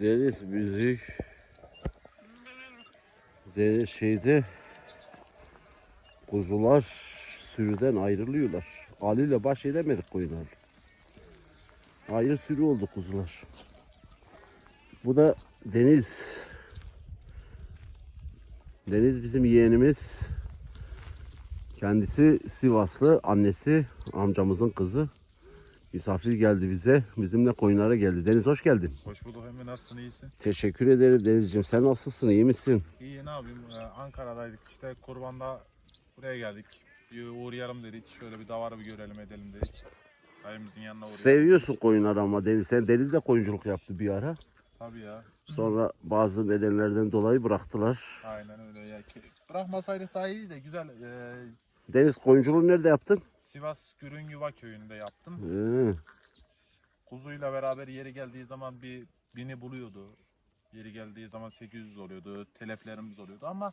Deniz müzik Deniz şeyde kuzular sürüden ayrılıyorlar. Ali ile baş edemedik koyunlar. Ayrı sürü oldu kuzular. Bu da Deniz. Deniz bizim yeğenimiz. Kendisi Sivaslı, annesi amcamızın kızı. Misafir geldi bize. Bizimle koyunlara geldi. Deniz hoş geldin. Hoş bulduk Emre nasılsın iyisin? Teşekkür ederim Denizciğim. Sen nasılsın? İyi misin? İyi ne yapayım Ee, Ankara'daydık işte kurbanda buraya geldik. Bir uğrayalım dedik şöyle bir davarı bir görelim edelim dedik. Dayımızın yanına uğrayalım. Seviyorsun koyunları ama Deniz. Sen Deniz de koyunculuk yaptı bir ara. Tabii ya Sonra bazı nedenlerden dolayı bıraktılar. aynen öyle ya. Ki- Bırakmasaydık daha iyiydi de güzel. Ee, Deniz koyunculuğu nerede yaptın? Sivas Gürün Yuva köyünde yaptım. Ee, Kuzuyla beraber yeri geldiği zaman bir bini buluyordu. Yeri geldiği zaman 800 oluyordu. Teleflerimiz oluyordu ama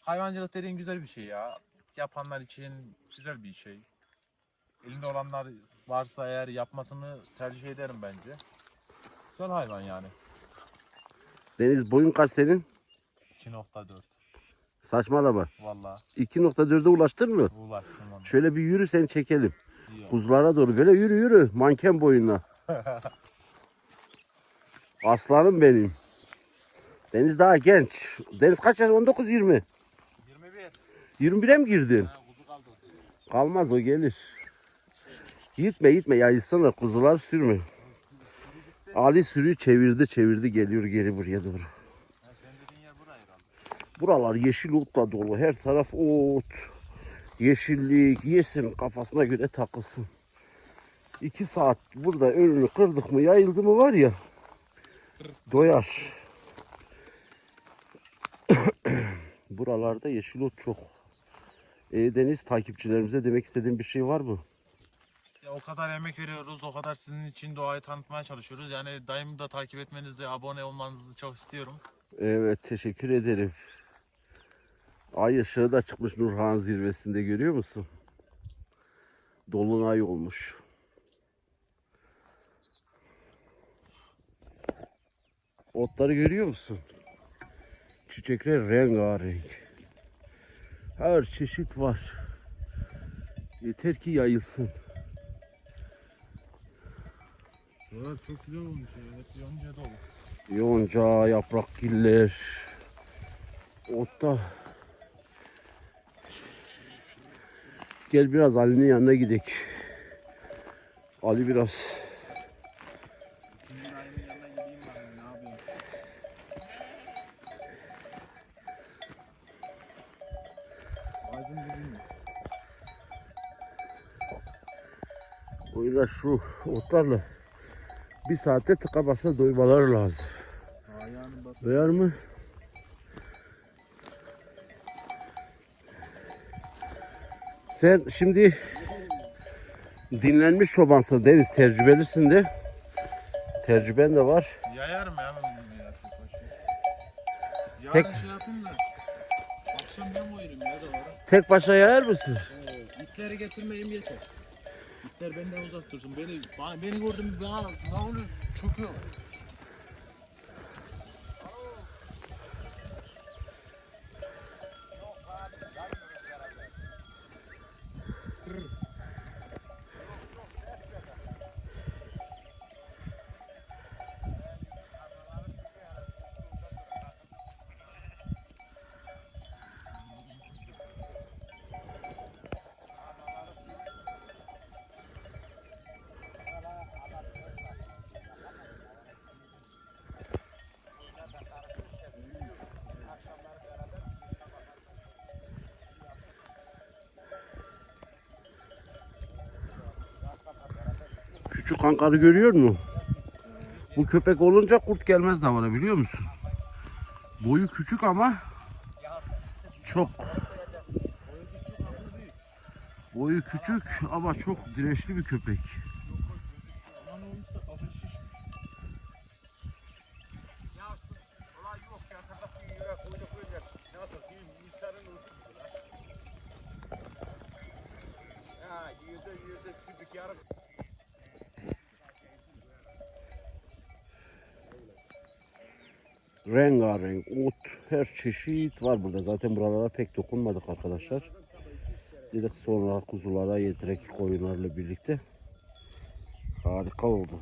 hayvancılık dediğin güzel bir şey ya. Yapanlar için güzel bir şey. Elinde olanlar varsa eğer yapmasını tercih ederim bence. Güzel hayvan yani. Deniz boyun kaç senin? 2.4 Saçmalama. valla 2.4'e ulaştın mı? ulaştım ona. Şöyle bir yürü seni çekelim. Oldu. Kuzulara doğru böyle yürü yürü. Manken boyunla. Aslanım benim. Deniz daha genç. Deniz kaç yaş? 19-20. 21. 21'e mi girdin? Ha, kuzu kaldı. Kalmaz o gelir. Gitme gitme yayılsana kuzular sürme. Ali sürüyü çevirdi çevirdi geliyor geri buraya doğru. Ha, sen dediğin yer burayı herhalde. Buralar yeşil otla dolu. Her taraf ot. Yeşillik yesin kafasına göre takılsın. İki saat burada önünü kırdık mı yayıldı mı var ya doyar. Buralarda yeşil ot çok. E, Deniz takipçilerimize demek istediğin bir şey var mı? Ya o kadar emek veriyoruz, o kadar sizin için doğayı tanıtmaya çalışıyoruz. Yani daim da takip etmenizi, abone olmanızı çok istiyorum. Evet teşekkür ederim. Ay ışığı da çıkmış Nurhan zirvesinde görüyor musun? Dolunay olmuş. Otları görüyor musun? Çiçekler rengarenk. Her çeşit var. Yeter ki yayılsın. Buralar çok güzel olmuş ya. Hep yonca dolu. Yonca, yaprakgiller, otta. Gel biraz Ali'nin yanına gidelim. Ali biraz oyla şu otlarla bir saatte tıka basa doymaları lazım. Doyar mı? Sen şimdi dinlenmiş çobansın Deniz tecrübelisin de. Tecrüben de var. Yayarım ya ben bunu ya. tek başına. Yarın Tek- şey yapayım da. Akşam ben koyarım ya da var. Tek başına yayar mısın? Ee, İtleri getirmeyeyim yeter. İtler benden uzak dursun. Beni bana- beni gördüm bana ne oluyor? Çöküyor. Küçük kankarı görüyor musun? Bu köpek olunca kurt gelmez davana biliyor musun? Boyu küçük ama çok boyu küçük ama çok dirençli bir köpek. Çeşit var burada. Zaten buralara pek dokunmadık arkadaşlar. Dedik sonra kuzulara yedirek koyunlarla birlikte. Harika oldu.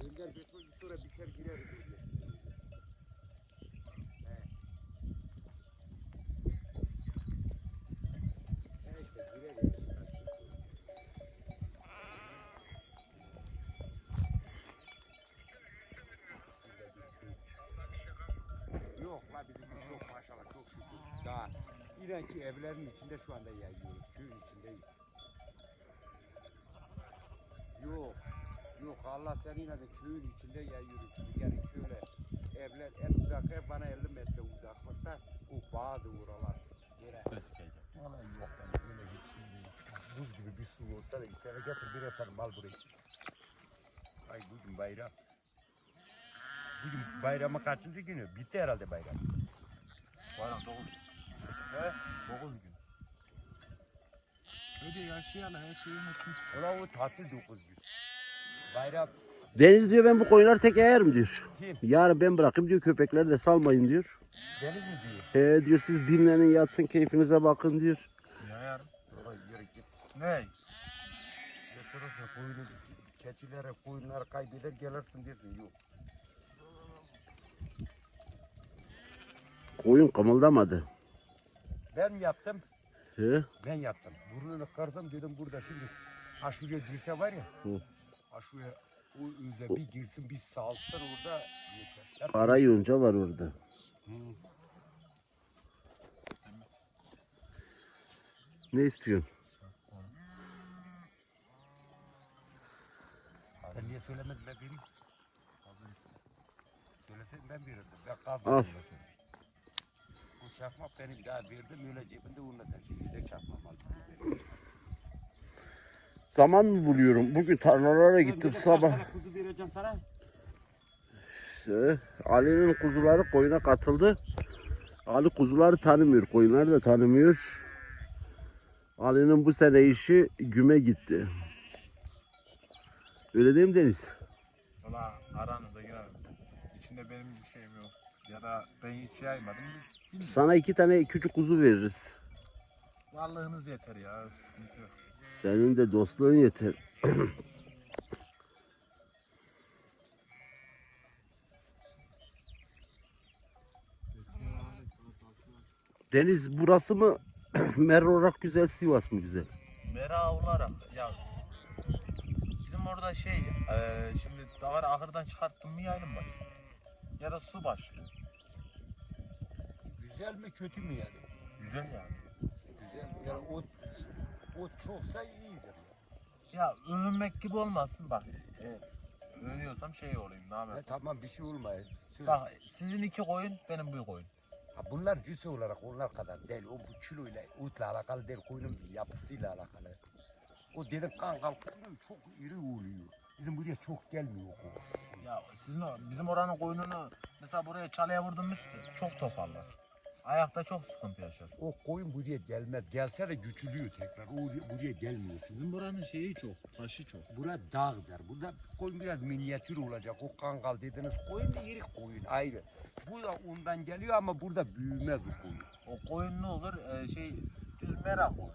Önder bir sonra biter girer. Yok la bizim bu çok maşallah çok şükür. Daha İranki evlerin içinde şu anda yayıyoruz. Köyün içindeyiz. Yok. Yok Allah seninle de köyün içinde yayıyoruz. Yani şöyle evler en uzak ev bana 50 metre uzaklıkta. O bağdı oralar. Yere. Vallahi yok ben öyle bir şey değil. Buz gibi bir su olsa da içeri getir bir efendim mal buraya için. Ay bugün bayram. Bugün bayramın kaçıncı günü? Bitti herhalde bayram. Bayram 9 gün. He? 9 gün. Öyle yaşayalı her şeyi unutmuş. Ulan o tatil 9 gün. Bayram Deniz diyor ben bu koyunları tek eğerim diyor. kim? Yarın ben bırakayım diyor köpekleri de salmayın diyor. Deniz mi diyor? He diyor siz dinlenin yatın keyfinize bakın diyor. Ya yarın. Ne? Götürürsün koyunu, keçilere, koyunları kaybeder gelirsin dersin. Yok. Koyun kımıldamadı. Ben yaptım. He? Ben yaptım. Burnunu kırdım dedim burada şimdi. Ha şuraya girse var ya. Hı. Ha şuraya o yüze bir girsin bir salsın orada yeter. Hep Kara yonca var orada. Hı. Ne istiyorsun? Sen niye söylemedin ben vereyim. Söyleseydin ben verirdim. Ben Al. kaldım. Bu çakmak benim daha verdim öyle cebinde onunla taşıyor. Bir de çakmak aldım. Zaman mı buluyorum? Bugün tarlalara gittim sabah. Kuzu vereceğim sana. He, Ali'nin kuzuları koyuna katıldı. Ali kuzuları tanımıyor, koyunları da tanımıyor. Ali'nin bu sene işi güme gitti. Öyle değil mi Deniz? Valla aranıza girelim. İçinde benim bir şeyim yok. Ya da ben hiç yaymadım. Bilmiyorum. Sana iki tane küçük kuzu veririz. Varlığınız yeter ya. Sıkıntı yok. Senin de dostluğun yeter. Deniz burası mı? Mer olarak güzel, Sivas mı güzel? Mera olarak ya bizim orada şey e, şimdi davar ahırdan çıkarttın mı yaylım var. Ya da su başlıyor. Güzel mi kötü mü yani? Güzel yani. Güzel. Yani o, o çoksa iyidir. Ya övünmek gibi olmasın bak. E, övünüyorsam şey olayım ne Ya yapayım. tamam bir şey olmaz. Söyle. Bak sizin iki koyun benim bir koyun. Ha, bunlar cüse olarak onlar kadar değil. O bu kiloyla, otla alakalı değil. Koyunun yapısıyla alakalı. O dedim kangal koyunun çok iri oluyor. Bizim buraya çok gelmiyor o koyun. Ya sizin o- bizim oranın koyununu mesela buraya çalıya vurdun mu çok toparlar. Ayakta çok sıkıntı yaşar. O koyun buraya gelmez. Gelse de güçlüyor tekrar. O buraya gelmiyor. Bizim buranın şeyi çok, taşı çok. Bura dağdır. Burada koyun biraz minyatür olacak. O kangal dediğiniz koyun da iri koyun ayrı. Bu da ondan geliyor ama burada büyümez o koyun. O koyun ne olur? Ee, şey düz merak olur.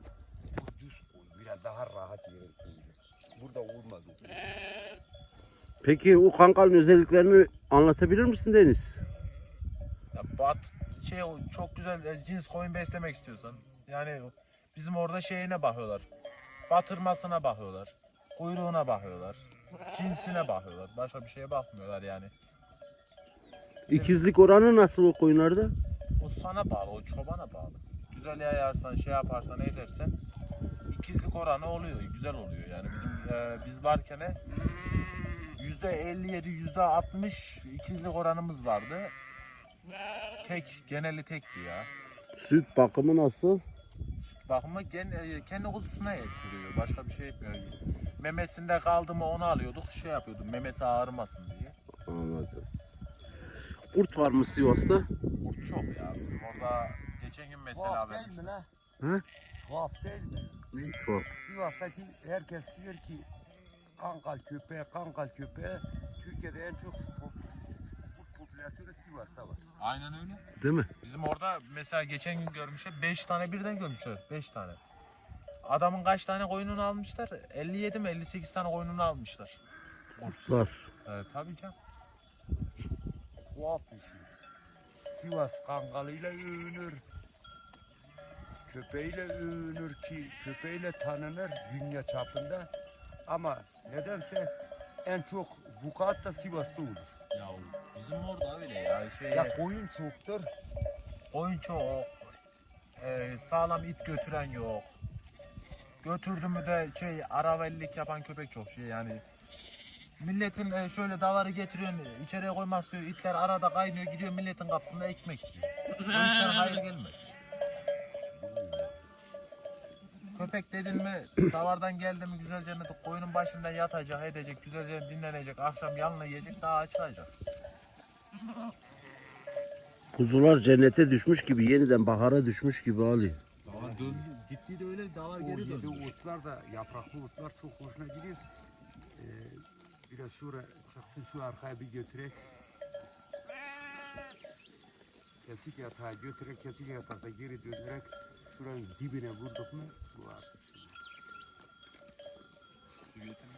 Düz koyun. Biraz daha rahat yerin koyun. Burada olmaz o koyun. Peki o kankalın özelliklerini anlatabilir misin Deniz? Ya bat şey çok güzel e, cins koyun beslemek istiyorsan yani bizim orada şeyine bakıyorlar. Batırmasına bakıyorlar. Kuyruğuna bakıyorlar. Cinsine bakıyorlar. Başka bir şeye bakmıyorlar yani. İkizlik oranı nasıl o koyunlarda? O sana bağlı, o çobana bağlı. Güzel yayarsan, şey yaparsan, edersen ikizlik oranı oluyor, güzel oluyor yani. Bizim e, biz varken e, yüzde 57, yüzde 60 ikizlik oranımız vardı. Tek, geneli tekti ya. Süt bakımı nasıl? Süt bakımı gen, e, kendi kuzusuna getiriyor. Başka bir şey yapmıyor. Memesinde kaldı mı onu alıyorduk, şey yapıyorduk, memesi ağrımasın diye. Anladım. Kurt var mı Sivas'ta? Kurt çok ya. Bizim orada geçen gün mesela Tuhaf ben değil mi la? He? Tuhaf değil mi? Ne tuhaf. Sivas'taki herkes diyor ki kankal köpeği, kankal köpeği Türkiye'de en çok popülasyonu Sivas'ta var. Aynen öyle. Değil mi? Bizim orada mesela geçen gün görmüşler 5 tane birden görmüşler 5 tane. Adamın kaç tane koyununu almışlar? 57 mi 58 tane koyununu almışlar. Kurtlar. Evet tabii canım. Tuhaf bir şey. Sivas kangalıyla övünür. Köpeğiyle övünür ki köpeğiyle tanınır dünya çapında. Ama nedense en çok vukuat da Sivas'ta olur. Ya bizim orada öyle ya. Şey, Ya koyun çoktur. koyun çok. Ee, sağlam it götüren yok. Götürdü mü de şey aravellik yapan köpek çok şey yani. Milletin e, şöyle davarı getiriyorsun içeriye koymaz diyor. itler arada kaynıyor gidiyor milletin kapısında ekmek yiyor. O işten hayır gelmez. Köpek dedin mi davardan geldi mi güzelce ne koyunun başında yatacak edecek güzelce dinlenecek akşam yanına yiyecek daha açılacak. Kuzular cennete düşmüş gibi yeniden bahara düşmüş gibi Ali. Davar döndü gitti de öyle davar O geri yedi döndü. otlar da yapraklı otlar çok hoşuna gidiyor. Ee, biraz sonra çıksın şu arkaya bir götürek. Kesik yatağa götürek, kesik yatakta geri dönerek şuranın dibine vurduk mu bu artık. Su? Getir.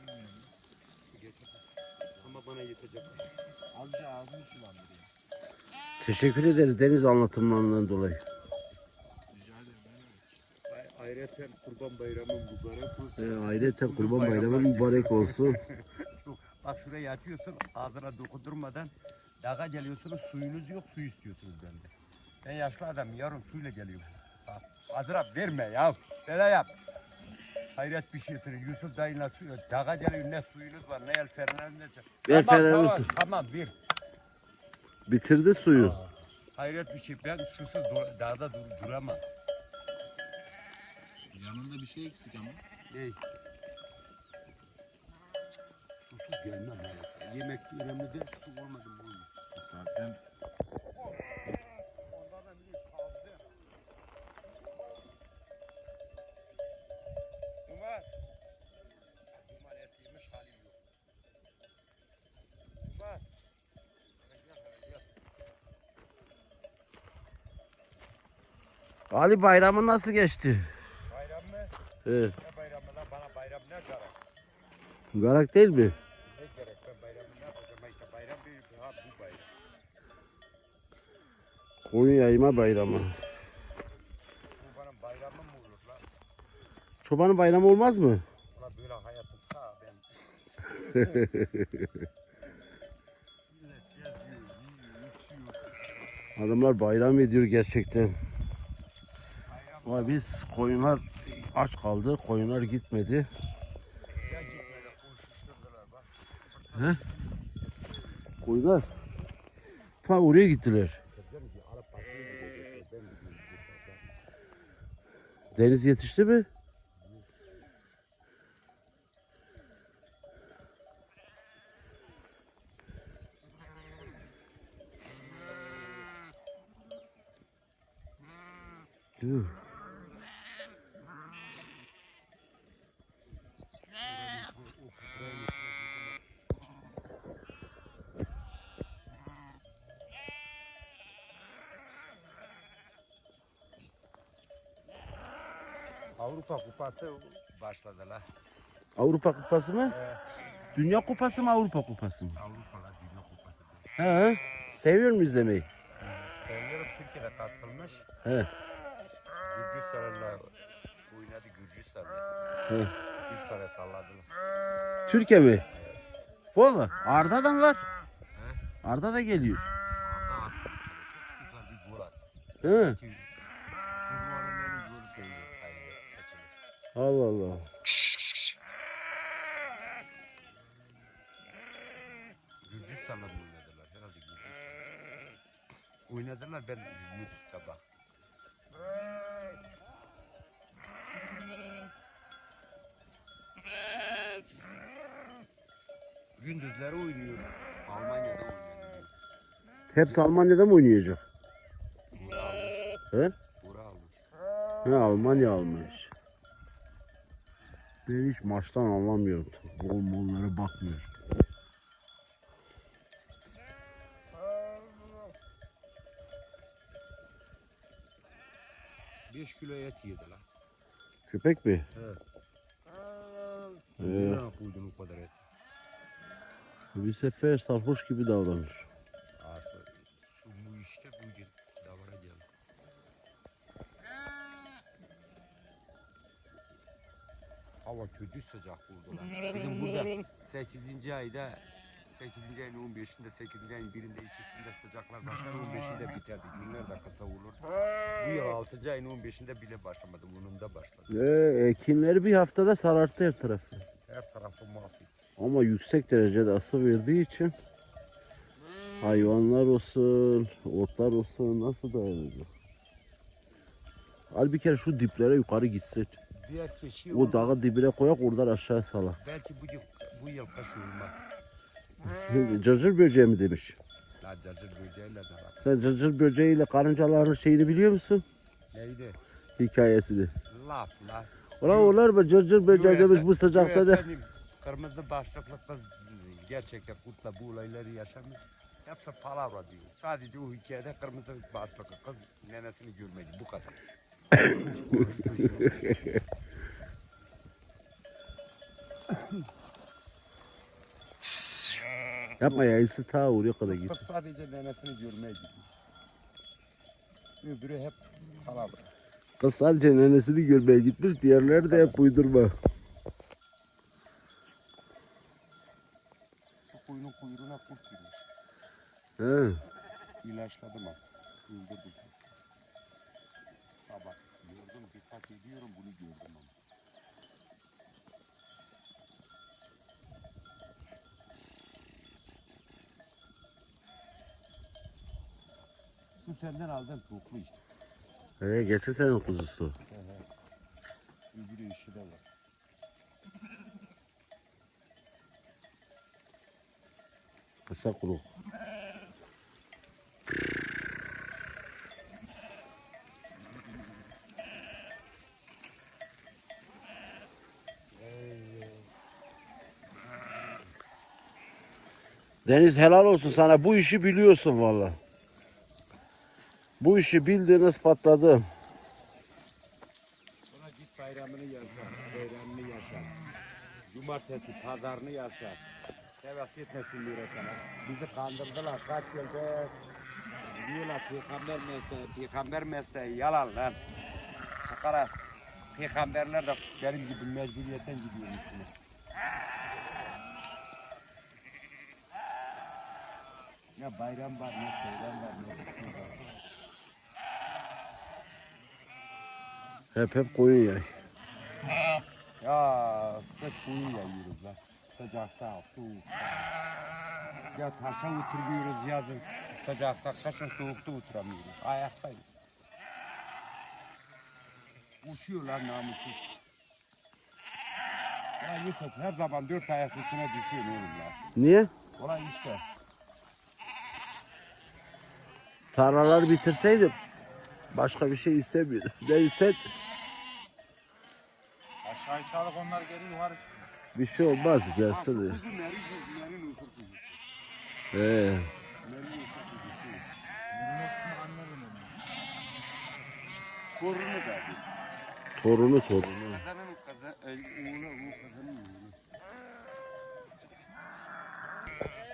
Ama bana yetecek. Azıcık ağzını sulandırıyor. Teşekkür ederiz deniz anlatımlarından dolayı. Rica ederim. Ayrıca kurban bayramın mübarek olsun. Ee, ayrıca kurban bayramı mübarek olsun. Şu, bak şuraya yatıyorsun ağzına dokundurmadan dağa geliyorsunuz suyunuz yok su istiyorsunuz benden. Ben yaşlı adam yarın suyla geliyorum. Bak, Azra verme ya. Böyle yap. Hayret bir şeysin. Yusuf dayıyla su Dağa geliyor ne suyunuz var ne el feneriniz ne. Ver tamam, fenerimizi. tamam, tamam ver. Bitirdi suyu. Hayret bir şey. Ben susuz dur- dağda dur, duramam. Yanında bir şey eksik ama. Ey. Susuz gelmem. Yemek önemli değil. Su olmadı mı. Zaten Ali bayramı nasıl geçti? Bayram mı? Evet. Ne bayramı lan? Bana bayram ne gerek? Garak değil mi? Ne gerek? Ben bayramı ne yapacağım? İşte bayram bir ha bu bayram. Koyun yayma bayramı. Bu benim bayramım mı olur lan? Çobanın bayramı olmaz mı? Ulan böyle hayatım ta ben. Millet geziyor, yiyor, içiyor. Adamlar bayram ediyor gerçekten. Ama biz koyunlar aç kaldı. Koyunlar gitmedi. He? Koyunlar ta oraya gittiler. Deniz yetişti mi? Yuh. Avrupa Kupası başladı la. Avrupa Kupası mı? Ee, Dünya Kupası mı Avrupa Kupası mı? Avrupa la Dünya Kupası. He. Seviyor mu izlemeyi? Seviyorum Türkiye'de katılmış. He. Gürcistan'la oynadı Gürcistan'la. He. Üç tane salladılar. Türkiye mi? Valla Arda'dan var. Arda da geliyor. Orada çok süper bir gol attı. He. Allah Allah. Gürcistan'la mı oynadılar? Herhalde Gürcistan. Oynadılar ben YouTube'da bak. Gündüzleri oynuyor. Almanya'da oynuyor. Hepsi Almanya'da mı oynayacak? He? Bura almış. He Almanya almış. Ben hiç maçtan anlamıyorum. Gol mollara bakmıyorum. Beş kilo et yedi lan. Köpek mi? Evet. Ee, Ne koydun o kadar et? bir sefer sarhoş gibi davranır. Hava kötü sıcak burada. Bizim burada 8. ayda 8. ayın 15'inde 8. ayın 1'inde ikisinde sıcaklar başlar 15'inde biterdi. Günler de kısa olur. Bu yıl 6. ayın 15'inde bile başlamadı. Bununda başladı. Ee, ekinleri bir haftada sararttı her tarafı. Her tarafı mahvi. Ama yüksek derecede ısı verdiği için hayvanlar olsun, otlar olsun nasıl dayanacak? Al bir kere şu diplere yukarı gitsin. Diğer keşi O dağı dibine koyak oradan aşağı salak. Belki bu yıl, bu yıl kış olmaz. Cırcır böceği mi demiş. La cacır böceğiyle de var. Sen cırcır böceğiyle karıncaların şeyini biliyor musun? Neydi? Hikayesini. Laf laf. Ulan onlar mı cırcır böceği demiş bu sıcakta da. Efendim, Kırmızı başlıklı kız gerçekten kurtla bu olayları yaşamış. Hepsi palavra diyor. Sadece o hikayede kırmızı başlıklı kız nenesini görmedi. Bu kadar. Yapma ya iyisi ta oraya kadar git. Kız sadece nenesini görmeye gitmiş. Öbürü hep palavra. Kız sadece nenesini görmeye gitmiş diğerleri de hep uydurma. Şu kuyunun kuyruğuna kurt girmiş. He. İlaçladım ama. Öldürdüm. Sabah dikkat ediyorum bunu gördüm ama. Şu senden aldın toplu işte. He getir senin kuzusu. Öbürü işi de var. Kısa kuruk. Deniz helal olsun sana. Bu işi biliyorsun valla. Bu işi bildiğin ispatladı. Sonra git bayramını yaşa, bayramını yaşa. Cumartesi pazarını yaşa. Heves etme şu miratana. Bizi kandırdılar kaç yıldır. Diyorlar peygamber mesleği, peygamber mesleği yalan lan. Sakara peygamberler de benim gibi mecburiyetten gidiyormuşsunuz. Ne bayram var, ne seyran var, ne şey var. Hep hep koyun yay. Ya kış boyu yayıyoruz lan. Sıcakta, soğukta. Ya taşa oturuyoruz yazın sıcakta, kışın soğukta oturamıyoruz. Ayaktayız. Uçuyorlar namussuz. Ya Yusuf her zaman dört ayak üstüne düşüyor oğlum ya. Niye? Ulan işte. Tarlaları bitirseydim başka bir şey istemiyorum. Neyse Aşağı çağırıp onlar geri yukarı bir şey olmaz gelsin. diyor. Kuzu Meri, kuzusu. Korunu da. Torunu torunu. Kızı, e, oğlu, oğlu.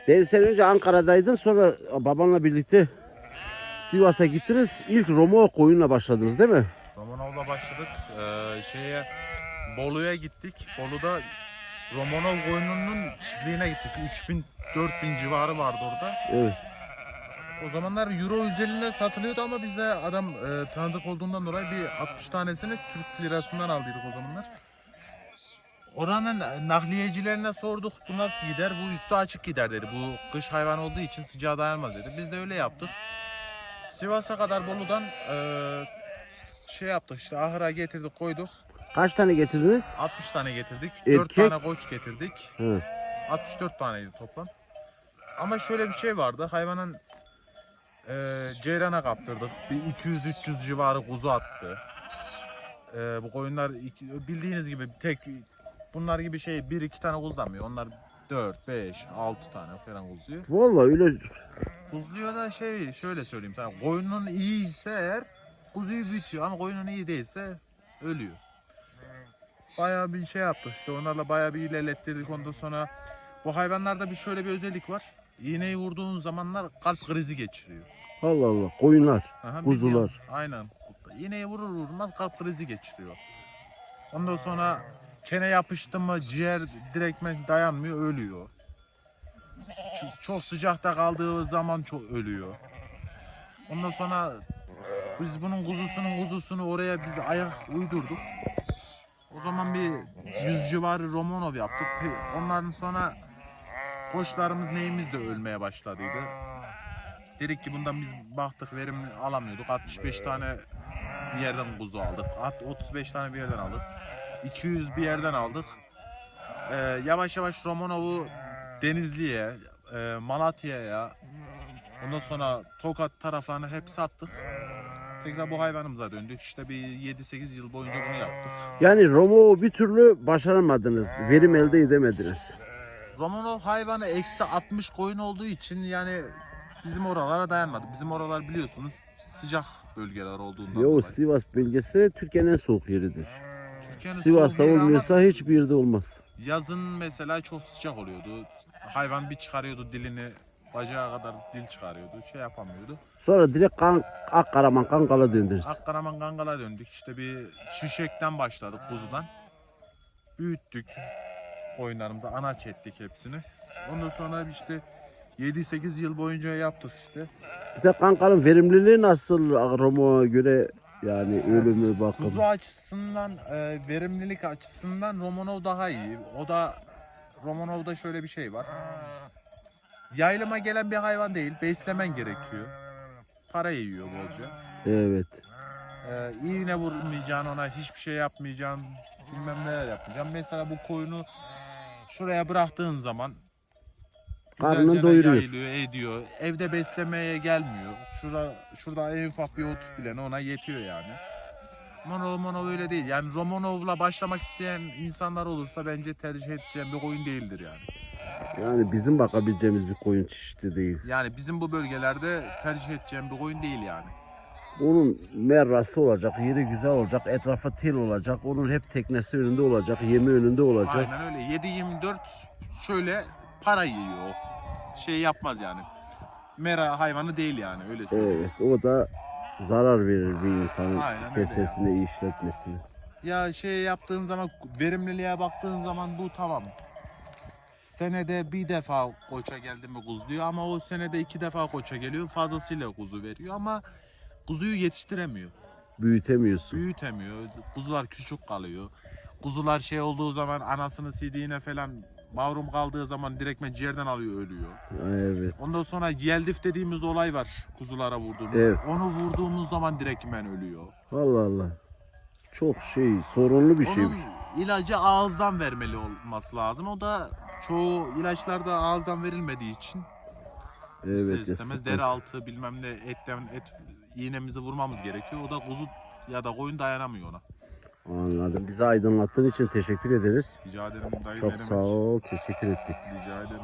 Deniz sen önce Ankara'daydın sonra babanla birlikte Sivas'a gittiniz. İlk Romo koyunla başladınız değil mi? Romanov'la başladık. Ee, şeye Bolu'ya gittik. Bolu'da Romanov koyununun çiftliğine gittik. 3000 4000 civarı vardı orada. Evet. O zamanlar euro üzerinde satılıyordu ama bize adam e, tanıdık olduğundan dolayı bir 60 tanesini Türk lirasından aldıydık o zamanlar. Oranın nakliyecilerine sorduk bu nasıl gider? Bu üstü açık gider dedi. Bu kış hayvan olduğu için sıcağa dayanmaz dedi. Biz de öyle yaptık. Sivas'a kadar Bolu'dan e, şey yaptık işte ahıra getirdik koyduk. Kaç tane getirdiniz? 60 tane getirdik. Erkek? 4 tane koç getirdik. Hı. 64 taneydi toplam. Ama şöyle bir şey vardı. Hayvanın Ee, Ceyran'a kaptırdık. Bir 200-300 civarı kuzu attı. Ee, bu koyunlar iki- bildiğiniz gibi tek bunlar gibi şey bir iki tane kuzlamıyor. Onlar 4, 5, 6 tane falan kuzuyor. Vallahi öyle Kuzluyor da şey şöyle söyleyeyim sana. Koyunun iyi ise eğer kuzuyu büyütüyor ama koyunun iyi değilse ölüyor. Bayağı bir şey yaptık işte onlarla bayağı bir ilerlettirdik ondan sonra bu hayvanlarda bir şöyle bir özellik var. İğneyi vurduğun zamanlar kalp krizi geçiriyor. Allah Allah koyunlar. Aha, Kuzular. biliyorum. Aynen. İğneyi vurur vurmaz kalp krizi geçiriyor. Ondan sonra kene yapıştı mı ciğer direktmen dayanmıyor ölüyor. Çok sıcakta kaldığı zaman çok ölüyor. Ondan sonra biz bunun kuzusunun kuzusunu oraya biz ayak uydurduk. O zaman bir yüz civarı Romanov yaptık. Ondan sonra koçlarımız neyimiz de ölmeye başladıydı. Dedik ki bundan biz baktık verim alamıyorduk. 65 tane bir yerden kuzu aldık. At 35 tane bir yerden aldık. 200 bir yerden aldık. Ee, yavaş yavaş Romanov'u Denizli'ye, e, Malatya'ya, ondan sonra Tokat taraflarına hep sattık. Tekrar bu hayvanımıza döndük. İşte bir 7-8 yıl boyunca bunu yaptık. Yani Romo bir türlü başaramadınız. Verim elde edemediniz. Romanov hayvanı eksi 60 koyun olduğu için yani bizim oralara dayanmadı. Bizim oralar biliyorsunuz sıcak bölgeler olduğundan Yo dolayı. Sivas bölgesi Türkiye'nin en soğuk yeridir. Türkiye'nin Sivas'ta soğuk yeri ama olmuyorsa hiçbir yerde olmaz. Yazın mesela çok sıcak oluyordu. Hayvan bir çıkarıyordu dilini, bacağı kadar dil çıkarıyordu. Şey yapamıyordu. Sonra direkt kan, Akkaraman Kangal'a döndürürüz. Akkaraman Kangal'a döndük. İşte bir şişekten başladık kuzudan. Büyüttük koyunlarımızı, anaç ettik hepsini. Ondan sonra işte 7-8 yıl boyunca yaptık işte. Bize Kangal'ın verimliliği nasıl Romo'ya göre yani ölümü bakım. Kuzu açısından, e, verimlilik açısından Romanov daha iyi. O da Romanov'da şöyle bir şey var. Yaylıma gelen bir hayvan değil, beslemen gerekiyor. Para yiyor bolca. Evet. Ee, iğne vurmayacaksın ona, hiçbir şey yapmayacaksın, bilmem neler yapmayacaksın. Mesela bu koyunu şuraya bıraktığın zaman Karnını doyuruyor. yayılıyor, ediyor. Evde beslemeye gelmiyor. Şurada, şurada en ufak bir ot bile ona yetiyor yani. Romanov, Romanov öyle değil. Yani Romanov'la başlamak isteyen insanlar olursa bence tercih edeceğim bir koyun değildir yani. Yani bizim bakabileceğimiz bir koyun çeşidi değil. Yani bizim bu bölgelerde tercih edeceğim bir koyun değil yani. Onun merrası olacak, yeri güzel olacak, etrafı tel olacak. Onun hep teknesi önünde olacak, yemi önünde olacak. Aynen öyle. 7-24 şöyle para yiyor. o. Şey yapmaz yani. Mera hayvanı değil yani öyle söyleyeyim. Evet, o da zarar verir bir insanın Aynen öyle kesesine, işletmesine. Ya şey yaptığın zaman verimliliğe baktığın zaman bu tamam. Senede bir defa koça geldi mi kuzluyor ama o senede iki defa koça geliyor fazlasıyla kuzu veriyor ama kuzuyu yetiştiremiyor. Büyütemiyorsun. Büyütemiyor. Kuzular küçük kalıyor. Kuzular şey olduğu zaman anasını sidiğine falan mahrum kaldığı zaman direktmen ciğerden alıyor ölüyor. Evet. Ondan sonra yeldif dediğimiz olay var kuzulara vurduğumuz. Evet. Onu vurduğumuz zaman direktmen ölüyor. Allah Allah. Çok şey, sorunlu bir şey. Onun ilacı ağızdan vermeli olması lazım. O da çoğu ilaçlarda ağızdan verilmediği için ister Evet, ya, istemez deri altı bilmem ne etten et iğnemizi vurmamız gerekiyor. O da kuzu ya da koyun dayanamıyor ona. Anladım. Bizi aydınlattığın için teşekkür ederiz. Rica ederim dayı Çok ne demek. sağ ol, teşekkür ettik. Rica ederim.